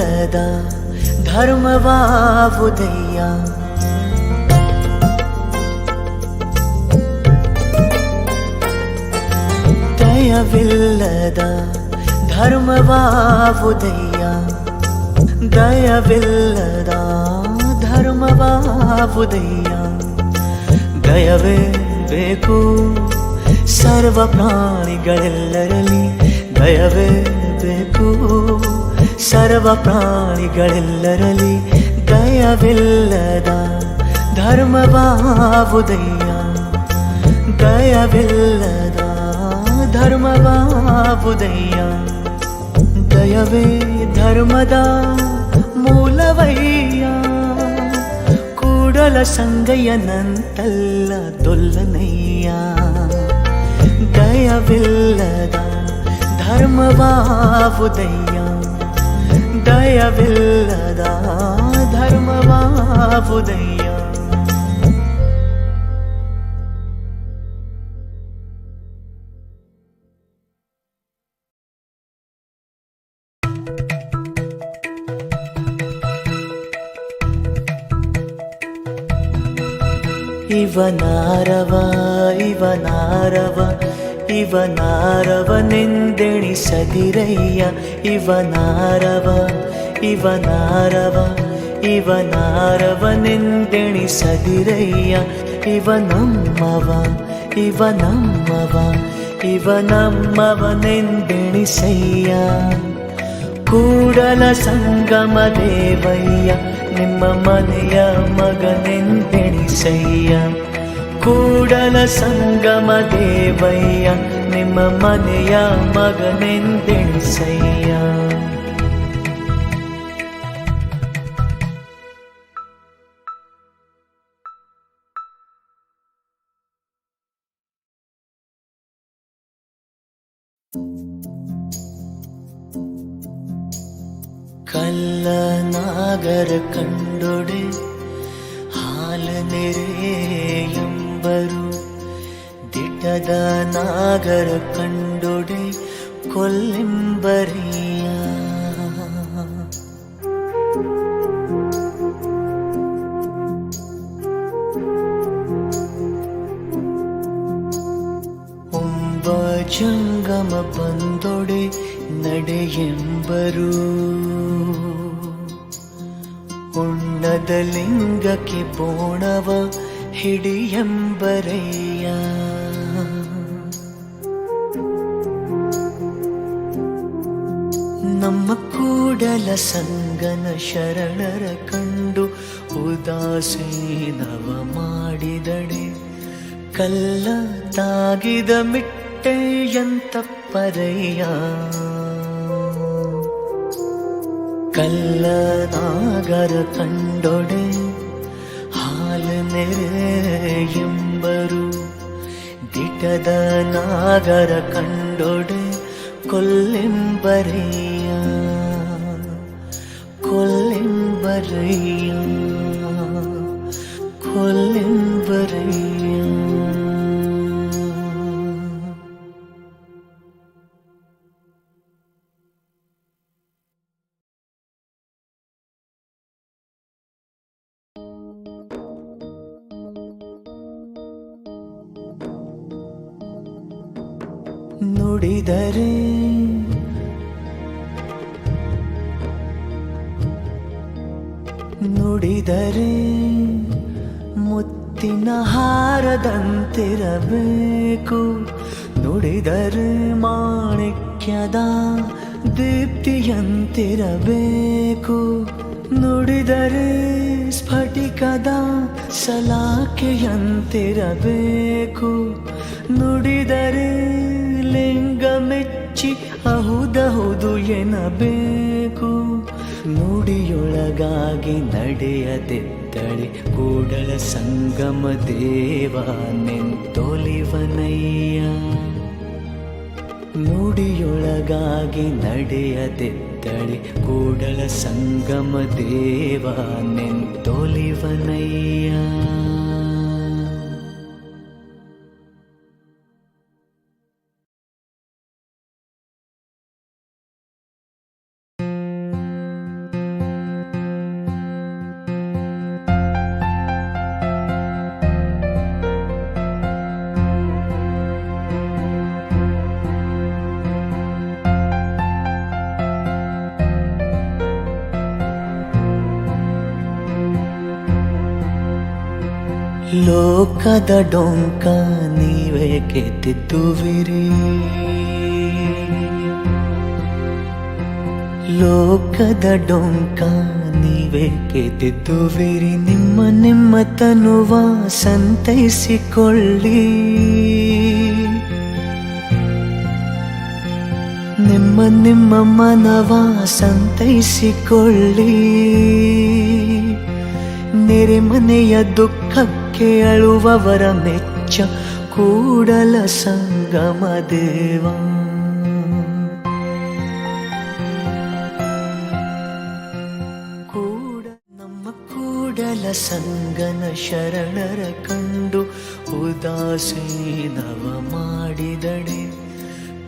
ದಯವಿಲ್ಲದ ಧರ್ಮವಾವುದಯ್ಯ ದಯವಿಲ್ಲದ ಧರ್ಮವಾವುದಯ್ಯ ದಯವಿಲ್ಲದ ಧರ್ಮವಾವುದಯ್ಯ ದಯವೇ ಬೇಕು ಸರ್ವ ಪ್ರಾಣಿಗಳೆಲ್ಲರಲ್ಲಿ ದಯವೇ ಬೇಕು. ಸರ್ವ ಪ್ರಾಣಿಗಳೆಲ್ಲರಲ್ಲಿ ದಯವಿಲ್ಲದ ಧರ್ಮವಾವುದಯ್ಯ. ದಯವಿಲ್ಲದ ಧರ್ಮವಾವುದಯ್ಯ. ದಯವೇ ಧರ್ಮದ ಮೂಲವಯ್ಯ. ಕೂಡಲ ಸಂಗಯ್ಯನಂತಲ್ಲ ದೊಲ್ಲನಯ್ಯ. ದಯವಿಲ್ಲದ ಧರ್ಮವಾವುದಯ್ಯ. ದಯವಿಲ್ಲದ ಧರ್ಮವಾವುದಯ್ಯ ಇವನಾರವ ಇವನಾರವ ಇವನಾರವನೆಂದೆಣಿಸದಿರಯ್ಯ. ಇವನಾರವ ಇವನಾರವ ಇವನಾರವನೆಂದೆಣಿಸದಿರಯ್ಯ. ಇವನಮ್ಮವ ಇವನಮ್ಮವ ಇವನಮ್ಮವನೆಂದೆಣಿಸಯ್ಯ. ಕೂಡಲ ಸಂಗಮ ದೇವಯ್ಯ ನಿಮ್ಮ ಮನೆಯ ಮಗನೆಂದೆಣಿಸಯ್ಯ. ಕೂಡಲ ಸಂಗಮ ದೇವಯ್ಯ ನಿಮ್ಮ ಮನೆಯ ಮಗನೆಂದೆಣಿಸಯ್ಯ. ಕಲ್ಲ ನಾಗರ ಕಂಡೊಡೆ ಹಾಲು ನೆರೆಯೆಂಬರು ದಿಟ್ಟದ ನಾಗರ ಕಂಡೊಡೆ ಕೊಲ್ಲೆಂಬರಿಯ ಒಂಬ ಜಂಗಮ ಬಂದೊಡೆ ನಡೆಯೆಂಬರು ಉಣ್ಣದ ಲಿಂಗಕ್ಕೆ ಬೋಣವ ಹಿಡಿಯೆಂಬರಯ್ಯ. ನಮ್ಮ ಕೂಡಲ ಸಂಗನ ಶರಣರ ಕಂಡು ಉದಾಸೀನವ ಮಾಡಿದಡೆ. ಕಲ್ಲ ತಾಗಿದ ಮಿಟ್ಟೆಯಂತ ಪರಯ್ಯ. ಕಲ್ಲ ನಾಗರ ಕಂಡೊಡೆ. ಹಾಲು ನೆರೆಯೆಂಬರು ದಿಟದ ನಾಗರ ಕಂಡೊಡೆ ಕೊಲ್ಲೆಂಬರೆಯ ಕೊಲ್ಲೆಂಬರೆಯ ಕೊಲ್ಲೆಂಬರೆಯ ನುಡಿದರೆ ನುಡಿದರೆ ಮುತ್ತಿನ ಹಾರದಂತಿರಬೇಕು. ನುಡಿದರೆ ಮಾಣಿಕ್ಯದ ದೀಪ್ತಿಯಂತಿರಬೇಕು. ನುಡಿದರೆ ಸ್ಫಟಿಕದ ಸಲಾಖೆಯಂತಿರಬೇಕು ನುಡಿದರೆ ಮೆಚ್ಚಿ ಅಹುದಹುದು ಎನ್ನಬೇಕು ನುಡಿಯೊಳಗಾಗಿ ನಡೆಯದಿದ್ದಳೆ ಕೂಡಲ ಸಂಗಮ ದೇವ ನೆಂತೊಲಿವನಯ್ಯ. ನುಡಿಯೊಳಗಾಗಿ ನಡೆಯದಿದ್ದಳೆ ಕೂಡಲ ಸಂಗಮ ದೇವ ನೆಂತೊಲಿವನಯ್ಯ. ಲೋಕದ ಡೊಂಕ ನೀವೇಕೆ ತಿದ್ದುವಿರಿ ಲೋಕದ ಡೊಂಕ ನೀವೇಕೆ ತಿದ್ದುವಿರಿ ನಿಮ್ಮ ನಿಮ್ಮ ತನುವ ಸಂತೈಸಿಕೊಳ್ಳಿ ನಿಮ್ಮ ನಿಮ್ಮ ಮನವ ಸಂತೈಸಿಕೊಳ್ಳಿ ನೆರೆಮನೆಯ ದುಃಖಕ್ಕೆ ಅಳುವವರ ಮೆಚ್ಚ ಕೂಡಲ ಸಂಗಮ ದೇವ. ಕೂಡ ನಮ್ಮ ಕೂಡಲ ಸಂಗನ ಶರಣರ ಕಂಡು ಉದಾಸೀನವ ಮಾಡಿದಡೆ.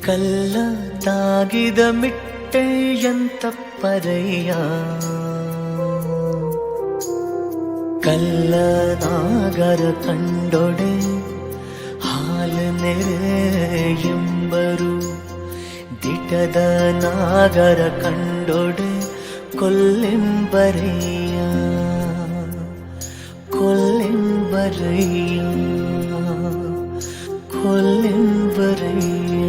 ಕಲ್ಲ ತಾಗಿದ ಮಿಟ್ಟೆಯಂತ ಪರಯ್ಯ ಕಲ್ಲ ನಾಗರ ಕಂಡೊಡೆ ಹಾಲು ನೆರೆಯೆಂಬರು ದಿಟದ ನಾಗರ ಕಂಡೊಡೆ ಕೊಲ್ಲೆಂಬರೆಯ ಕೊಲ್ಲೆಂಬರೆಯ ಕೊಲ್ಲೆಂಬರೆಯ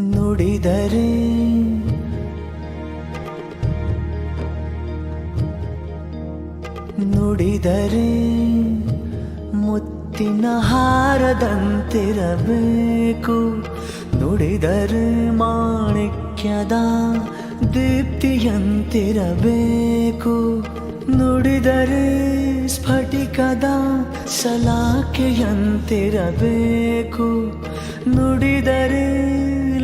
ನುಡಿದರೆ. ನುಡಿದರೆ ಮುತ್ತಿನ ಹಾರದಂತಿರಬೇಕು. ನುಡಿದರೆ ಮಾಣಿಕ್ಯದ ದೀಪ್ತಿಯಂತಿರಬೇಕು. ನುಡಿದರೆ ಸ್ಫಟಿಕದ ಸಲಾಖೆಯಂತಿರಬೇಕು. ನುಡಿದರೆ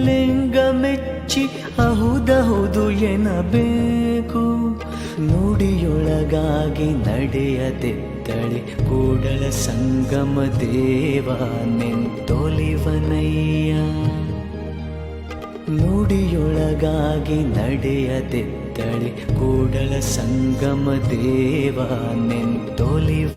ಲಿಂಗ ಮೆಚ್ಚಿ ಅಹುದಹುದು ಎನ್ನಬೇಕು ನುಡಿಯೊಳಗಾಗಿ ನಡೆಯದಿದ್ದಳೆ ಕೂಡಲ ಸಂಗಮ ದೇವ ನಿಂತೊಲಿವನಯ್ಯ. ನುಡಿಯೊಳಗಾಗಿ ನಡೆಯದಿದ್ದಳೆ ಕೂಡಲ ಸಂಗಮ ದೇವ ನಿಂತೊಲಿವ